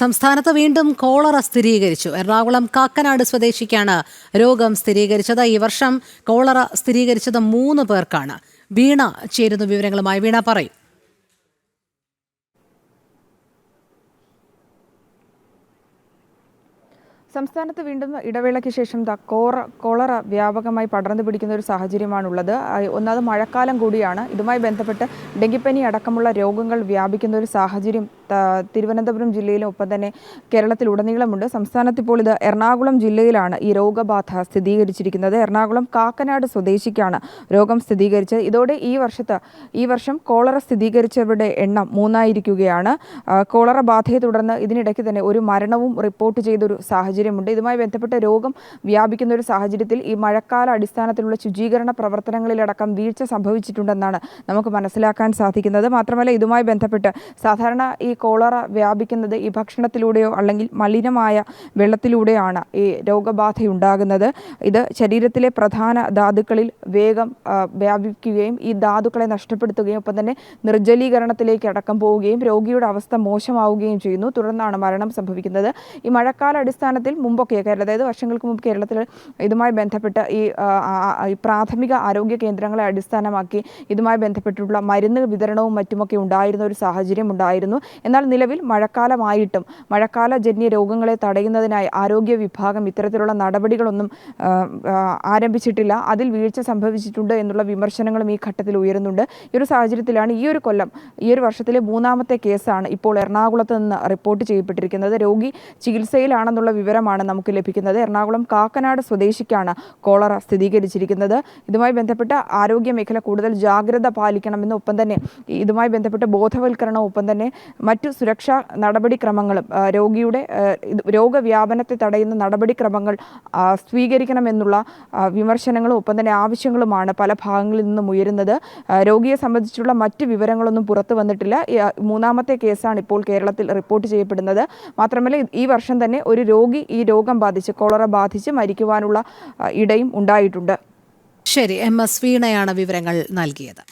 സംസ്ഥാനത്ത് വീണ്ടും കോളറ സ്ഥിരീകരിച്ചു. എറണാകുളം കാക്കനാട് സ്വദേശിക്കാണ് രോഗം സ്ഥിരീകരിച്ചത്. ഈ വർഷം കോളറ സ്ഥിരീകരിച്ചത് മൂന്ന് പേർക്കാണ്. വീണ ചേരുന്ന വിവരങ്ങളുമായി വീണ പറയും. സംസ്ഥാനത്ത് വീണ്ടും ഇടവേളയ്ക്ക് ശേഷം കോറ കോളറ വ്യാപകമായി പടർന്നു പിടിക്കുന്ന ഒരു സാഹചര്യമാണുള്ളത്. ഒന്നാമത് മഴക്കാലം കൂടിയാണ്. ഇതുമായി ബന്ധപ്പെട്ട് ഡെങ്കിപ്പനി അടക്കമുള്ള രോഗങ്ങൾ വ്യാപിക്കുന്ന ഒരു സാഹചര്യം തിരുവനന്തപുരം ജില്ലയിലും ഒപ്പം തന്നെ കേരളത്തിലുടനീളമുണ്ട്. സംസ്ഥാനത്ത് ഇത് എറണാകുളം ജില്ലയിലാണ് ഈ രോഗബാധ സ്ഥിരീകരിച്ചിരിക്കുന്നത്. എറണാകുളം കാക്കനാട് സ്വദേശിക്കാണ് രോഗം സ്ഥിരീകരിച്ചത്. ഇതോടെ ഈ വർഷത്ത് ഈ വർഷം കോളറ സ്ഥിരീകരിച്ചവരുടെ എണ്ണം മൂന്നായിരിക്കുകയാണ്. കോളറ ബാധയെ തുടർന്ന് ഇതിനിടയ്ക്ക് തന്നെ ഒരു മരണവും റിപ്പോർട്ട് ചെയ്തൊരു സാഹചര്യമുണ്ട്. ഇതുമായി ബന്ധപ്പെട്ട രോഗം വ്യാപിക്കുന്ന ഒരു സാഹചര്യത്തിൽ ഈ മഴക്കാല അടിസ്ഥാനത്തിലുള്ള ശുചീകരണ പ്രവർത്തനങ്ങളിലടക്കം വീഴ്ച സംഭവിച്ചിട്ടുണ്ടെന്നാണ് നമുക്ക് മനസ്സിലാക്കാൻ സാധിക്കുന്നത്. മാത്രമല്ല ഇതുമായി ബന്ധപ്പെട്ട് സാധാരണ ഈ കോളറ വ്യാപിക്കുന്നത് ഈ ഭക്ഷണത്തിലൂടെയോ അല്ലെങ്കിൽ മലിനമായ വെള്ളത്തിലൂടെയാണ് ഈ രോഗബാധയുണ്ടാകുന്നത്. ഇത് ശരീരത്തിലെ പ്രധാന ധാതുക്കളിൽ വേഗം വ്യാപിക്കുകയും ഈ ധാതുക്കളെ നഷ്ടപ്പെടുത്തുകയും ഒപ്പം തന്നെ നിർജലീകരണത്തിലേക്ക് അടക്കം പോവുകയും രോഗിയുടെ അവസ്ഥ മോശമാവുകയും ചെയ്യുന്നു. തുടർന്നാണ് മരണം സംഭവിക്കുന്നത്. ഈ മഴക്കാല അടിസ്ഥാനത്തിൽ മുമ്പൊക്കെ കേരള അതായത് വർഷങ്ങൾക്ക് മുമ്പ് കേരളത്തിൽ ഇതുമായി ബന്ധപ്പെട്ട ഈ പ്രാഥമിക ആരോഗ്യ കേന്ദ്രങ്ങളെ അടിസ്ഥാനമാക്കി ഇതുമായി ബന്ധപ്പെട്ടിട്ടുള്ള മരുന്ന് വിതരണവും മറ്റുമൊക്കെ ഉണ്ടായിരുന്ന ഒരു സാഹചര്യം ഉണ്ടായിരുന്നു. എന്നാൽ നിലവിൽ മഴക്കാലമായിട്ടും മഴക്കാല ജന്യ രോഗങ്ങളെ തടയുന്നതിനായി ആരോഗ്യ വിഭാഗം ഇത്തരത്തിലുള്ള നടപടികളൊന്നും ആരംഭിച്ചിട്ടില്ല. അതിൽ വീഴ്ച സംഭവിച്ചിട്ടുണ്ട് എന്നുള്ള വിമർശനങ്ങളും ഈ ഘട്ടത്തിൽ ഉയരുന്നുണ്ട്. ഈ ഒരു സാഹചര്യത്തിലാണ് ഈ ഒരു കൊല്ലം ഈ ഒരു വർഷത്തിലെ മൂന്നാമത്തെ കേസാണ് ഇപ്പോൾ എറണാകുളത്ത് നിന്ന് റിപ്പോർട്ട് ചെയ്യപ്പെട്ടിരിക്കുന്നത്. രോഗി ചികിത്സയിലാണെന്നുള്ള വിവരമാണ് നമുക്ക് ലഭിക്കുന്നത്. എറണാകുളം കാക്കനാട് സ്വദേശിക്കാണ് കോളറ സ്ഥിരീകരിച്ചിരിക്കുന്നത്. ഇതുമായി ബന്ധപ്പെട്ട് ആരോഗ്യ മേഖല കൂടുതൽ ജാഗ്രത പാലിക്കണമെന്ന് ഒപ്പം തന്നെ ഇതുമായി ബന്ധപ്പെട്ട് ബോധവൽക്കരണവും ഒപ്പം തന്നെ മറ്റു സുരക്ഷാ നടപടിക്രമങ്ങളും രോഗിയുടെ രോഗവ്യാപനത്തെ തടയുന്ന നടപടിക്രമങ്ങൾ സ്വീകരിക്കണമെന്നുള്ള വിമർശനങ്ങളും ഒപ്പം തന്നെ ആവശ്യങ്ങളുമാണ് പല ഭാഗങ്ങളിൽ നിന്നും ഉയരുന്നത്. രോഗിയെ സംബന്ധിച്ചുള്ള മറ്റ് വിവരങ്ങളൊന്നും പുറത്തു വന്നിട്ടില്ല. മൂന്നാമത്തെ കേസാണ് ഇപ്പോൾ കേരളത്തിൽ റിപ്പോർട്ട് ചെയ്യപ്പെടുന്നത്. മാത്രമല്ല ഈ വർഷം തന്നെ ഒരു രോഗി ഈ രോഗം ബാധിച്ച് കോളറ ബാധിച്ച് മരിക്കുവാനുള്ള ഇടയും ഉണ്ടായിട്ടുണ്ട്. ശരി എം എസ് വീണയാണ് വിവരങ്ങൾ നൽകിയത്.